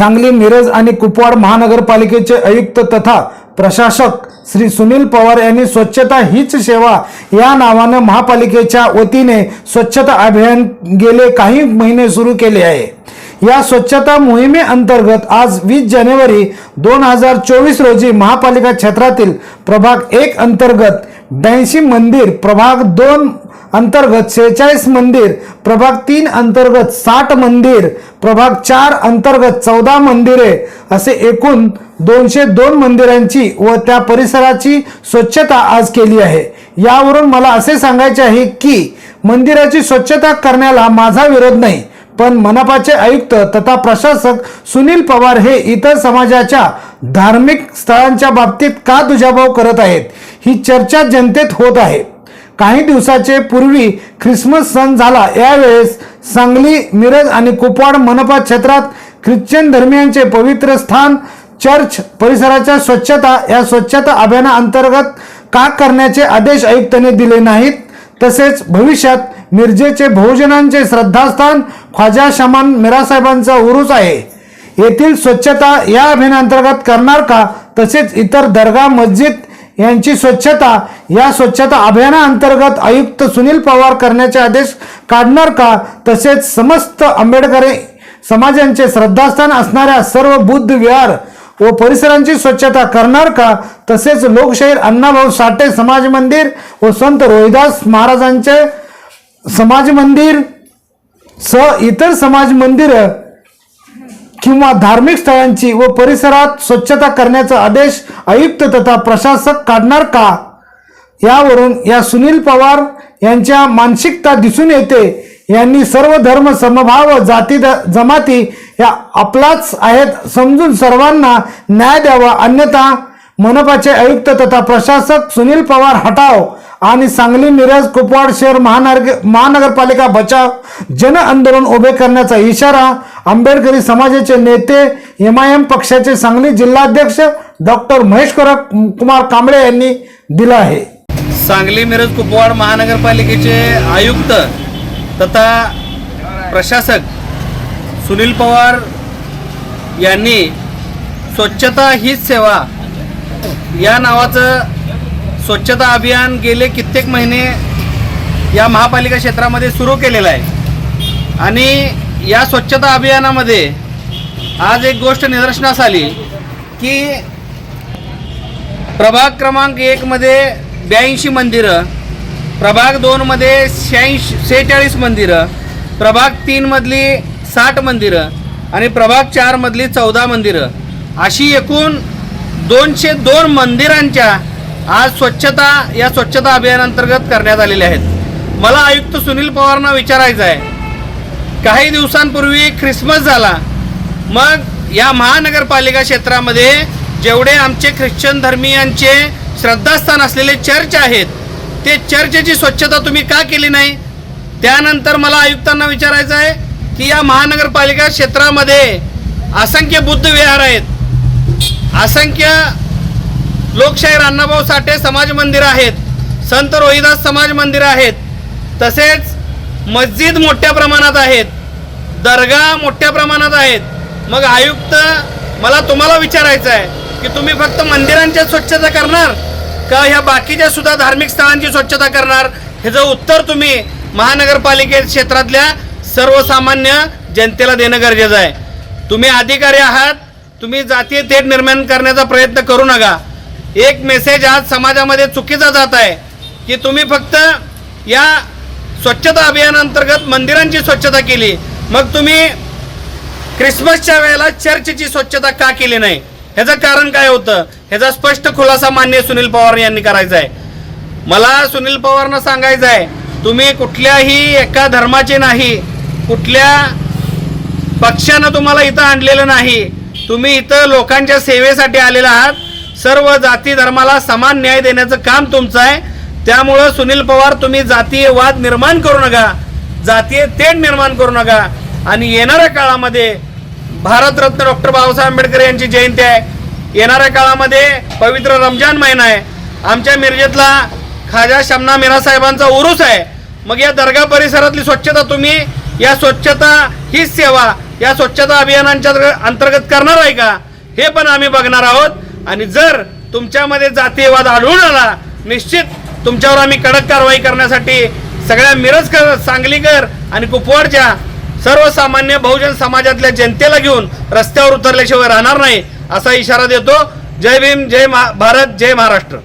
सांगली मिरज आणि कुपवाड महानगरपालिकेचे आयुक्त तथा प्रशासक श्री सुनील पवार यांनी स्वच्छता हीच सेवा या नावानं महापालिकेच्या वतीने स्वच्छता अभियान गेले काही महिने सुरू केले आहे. या स्वच्छता मोहिमेअंतर्गत आज वीस जानेवारी दोन हजार चोवीस रोजी महापालिका क्षेत्रातील प्रभाग एक अंतर्गत ब्याऐंशी मंदिर प्रभाग दोन अंतर्गत शेहेचाळीस मंदिर प्रभाग तीन अंतर्गत साठ मंदिर प्रभाग चार अंतर्गत चौदा मंदिरे असे एकूण दोनशे दोन मंदिरांची व त्या परिसराची स्वच्छता आज केली आहे. यावरून मला असे सांगायचे आहे की मंदिराची स्वच्छता करण्याला माझा विरोध नाही. पण मनपाचे आयुक्त तथा प्रशासक सुनील पवार हे इतर समाजाच्या धार्मिक स्थळांच्या बाबतीत का दुजाभाव करत आहेत? ही चर्चा जनतेत होत आहे. काही दिवसाचे पूर्वी ख्रिसमस सण झाला. यावेळेस सांगली मिरज आणि कुपवाड मनपा क्षेत्रात ख्रिश्चन धर्मियांचे पवित्र स्थान चर्च परिसराच्या स्वच्छता या स्वच्छता अभियानाअंतर्गत का करण्याचे आदेश आयुक्तांनी दिले नाहीत? तसेच भविष्यात मिरजेचे बहुजनांचे श्रद्धास्थान ख्वाजा शमान मिरासाहेबांचा उरूस आहे. येथील स्वच्छता या अभियानांतर्गत करणार का? तसेच इतर दर्गा मस्जिद यांची स्वच्छता या स्वच्छता अभियानाअंतर्गत आयुक्त सुनील पवार करण्याचे आदेश काढणार का? तसेच समस्त आंबेडकरी समाजांचे श्रद्धास्थान असणाऱ्या सर्व बुद्ध विहार व परिसरांची स्वच्छता करणार का? तसेच लोकशाहीर अण्णाभाऊ साठे समाज मंदिर व संत रोहिदास महाराजांचे समाज मंदिर स इतर समाज मंदिर किंवा धार्मिक स्थळांची व परिसरात स्वच्छता करण्याचा आदेश आयुक्त तथा प्रशासक काढणार का? यावरून या सुनील पवार यांच्या मानसिकता दिसून येते. यांनी सर्व धर्म समभाव जाती द- जमाती या आपलाच आहेत समजून सर्वांना न्याय द्यावा. अन्यथा मनपाचे आयुक्त तथा प्रशासक सुनील पवार हटाव. आणि सांगली मिरज कुपवाड शहर महानगर महानगरपालिका बचाव जन आंदोलन उभे करण्याचा इशारा आंबेडकरी समाजाचे नेते एम आय एम पक्षाचे सांगली जिल्हाध्यक्ष डॉक्टर महेश कुमार कांबळे यांनी दिला आहे. सांगली मिरज कुपवाड महानगरपालिकेचे आयुक्त तथा प्रशासक सुनील पवार यांनी स्वच्छता हीच सेवा या नावाचं स्वच्छता अभियान गेले कित्येक महिने या महापालिका क्षेत्रामध्ये सुरू केलेलं आहे. आणि या स्वच्छता अभियानामध्ये आज एक गोष्ट निदर्शनास आली की प्रभाग क्रमांक एकमध्ये ब्याऐंशी मंदिरं प्रभाग दोनमध्ये शहाऐंशी सेहेचाळीस मंदिरं प्रभाग तीनमधली साठ मंदिरं आणि प्रभाग चारमधली चौदा मंदिरं. अशी एकूण दोनशे दोन मंदिरांच्या आज स्वच्छता या स्वच्छता अभियानांतर्गत करण्यात आलेल्या आहेत. मला आयुक्त सुनील पवारांना विचारायचं आहे. काही दिवसांपूर्वी ख्रिसमस झाला. मग या महानगरपालिका क्षेत्रामध्ये जेवढे आमचे ख्रिश्चन धर्मीयांचे श्रद्धास्थान असलेले चर्च आहेत ते चर्चची स्वच्छता तुम्ही का केली नाही? त्यानंतर मला आयुक्तांना विचारायचं आहे की या महानगरपालिका क्षेत्रामध्ये असंख्य बुद्ध विहार आहेत. असंख्य लोकशाहीर अण्णाभाऊ साठे समाज मंदिरं आहेत. संत रोहिदास समाज मंदिरं आहेत. तसेच मस्जिद मोठ्या प्रमाणात आहेत. दर्गा मोठ्या प्रमाणात आहेत. मग आयुक्त मला तुम्हाला विचारायचं आहे की तुम्ही फक्त मंदिरांच्या स्वच्छता करणार का ह्या बाकीच्या सुद्धा धार्मिक स्थळांची स्वच्छता करणार? ह्याचं उत्तर तुम्ही महानगरपालिके क्षेत्रातल्या सर्वसामान्य जनतेला देणं गरजेचं आहे. तुम्ही अधिकारी आहात तुम्ही जातीय थेट निर्माण करण्याचा प्रयत्न करू नका. एक मेसेज आज समाजामध्ये चुकीचा जात आहे की तुम्ही फक्त या स्वच्छता अभियानांतर्गत मंदिरांची स्वच्छता केली मग तुम्ही ख्रिसमसच्या वेळेला चर्चची स्वच्छता का केली नाही? ह्याचं कारण काय होतं? ह्याचा स्पष्ट खुलासा मान्य सुनील पवार यांनी करायचा आहे. मला सुनील पवारनं सांगायचं आहे तुम्ही कुठल्याही एका धर्माचे नाही कुठल्या पक्षानं तुम्हाला इथं आणलेलं नाही तुम्ही इथं लोकांच्या सेवेसाठी आलेला आहात सर्व जाती धर्माला समान न्याय देण्याचं काम तुमचं आहे. त्यामुळं सुनील पवार तुम्ही जातीय वाद निर्माण करू नका. जातीय तेढ निर्माण करू नका. आणि येणाऱ्या काळामध्ये भारतरत्न डॉक्टर बाबासाहेब आंबेडकर यांची जयंती आहे. येणाऱ्या काळामध्ये पवित्र रमजान महिना आहे. आमच्या मिरजेतला खाजा शमना मीरा साहेबांचा उरूस आहे. मग या दर्गा परिसरातली स्वच्छता तुम्ही या स्वच्छता हीच सेवा या स्वच्छता अभियानांच्या अंतर्गत करणार आहे का? हे पण आम्ही बघणार आहोत. आणि जर तुमच्यामध्ये जातीयवाद आढळून आला निश्चित तुमच्यावर आम्ही कडक कारवाई करण्यासाठी सगळ्या मिरजकर सांगलीकर आणि कुपवाडच्या सर्वसामान्य बहुजन समाजातल्या जनतेला घेऊन रस्त्यावर उतरल्याशिवाय राहणार नाही असा इशारा देतो. जय भीम जय भारत जय महाराष्ट्र.